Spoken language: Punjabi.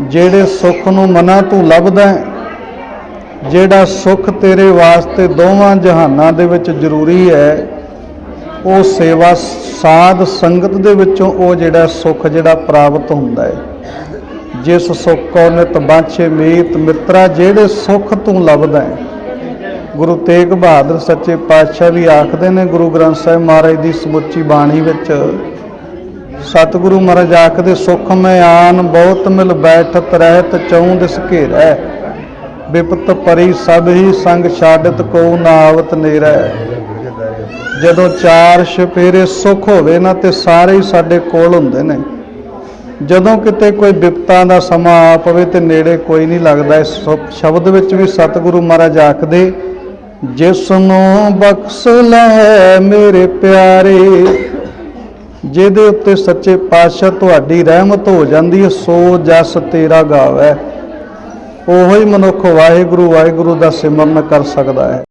ਜਿਹੜੇ ਸੁੱਖ ਨੂੰ ਮਨਾਂ ਤੂੰ ਲੱਭਦਾ ਹੈ, ਜਿਹੜਾ ਸੁੱਖ ਤੇਰੇ ਵਾਸਤੇ ਦੋਵਾਂ ਜਹਾਨਾਂ ਦੇ ਵਿੱਚ ਜ਼ਰੂਰੀ ਹੈ ਉਹ ਸੇਵਾ ਸਾਧ ਸੰਗਤ ਦੇ ਵਿੱਚੋਂ ਉਹ ਜਿਹੜਾ ਸੁੱਖ ਜਿਹੜਾ ਪ੍ਰਾਪਤ ਹੁੰਦਾ ਹੈ। ਜਿਸ ਸੁੱਖ ਕੋ ਨਿਤ ਬਾਛੇ ਮੀਤ ਮਿੱਤਰਾ ਜਿਹੜੇ ਸੁੱਖ ਤੂੰ ਲੱਭਦਾ ਹੈ। ਗੁਰੂ ਤੇਗ ਬਹਾਦਰ ਸੱਚੇ ਪਾਤਸ਼ਾਹ ਵੀ ਆਖਦੇ ਨੇ ਗੁਰੂ ਗ੍ਰੰਥ ਸਾਹਿਬ ਮਹਾਰਾਜ ਦੀ ਸਮੁੱਚੀ ਬਾਣੀ ਵਿੱਚ ਸਤਿਗੁਰੂ ਮਹਾਰਾਜ ਆਖਦੇ, ਸੁਖ ਮੈਂ ਆਨ ਬਹੁਤ ਮਿਲ ਬੈਠਤ ਰਹਿਤ ਚਉ ਦਿਸ ਘੇਰੈ। ਬਿਪਤ ਪਰੀ ਸਭ ਹੀ ਸੰਗ ਛਾਡਤ ਕੋ ਨਾ ਨੇਰੈ। ਜਦੋਂ ਚਾਰ ਛਪੇਰੇ ਸੁਖ ਹੋਵੇ ਨਾ, ਤੇ ਸਾਰੇ ਹੀ ਸਾਡੇ ਕੋਲ ਹੁੰਦੇ ਨੇ। ਜਦੋਂ ਕਿਤੇ ਕੋਈ ਵਿਪਤਾ ਦਾ ਸਮਾਂ ਆ ਪਵੇ, ਤੇ ਨੇੜੇ ਕੋਈ ਨਹੀਂ ਲੱਗਦਾ। ਇਸ ਸ਼ਬਦ ਵਿੱਚ ਵੀ ਸਤਿਗੁਰੂ ਮਹਾਰਾਜ ਆਖਦੇ ਜਿਸ ਨੂੰ ਬਖਸ਼ ਲੈ ਮੇਰੇ ਪਿਆਰੇ ਜਿਹਦੇ ਉੱਤੇ ਸੱਚੇ ਪਾਤਸ਼ਾਹ ਤੁਹਾਡੀ ਰਹਿਮਤ ਹੋ ਜਾਂਦੀ ਹੈ, ਸੋ ਜਸ ਤੇਰਾ ਗਾਵੈ। ਉਹੋ ਹੀ ਮਨੁੱਖ ਵਾਹਿਗੁਰੂ ਵਾਹਿਗੁਰੂ ਦਾ ਸਿਮਰਨ ਕਰ ਸਕਦਾ ਹੈ।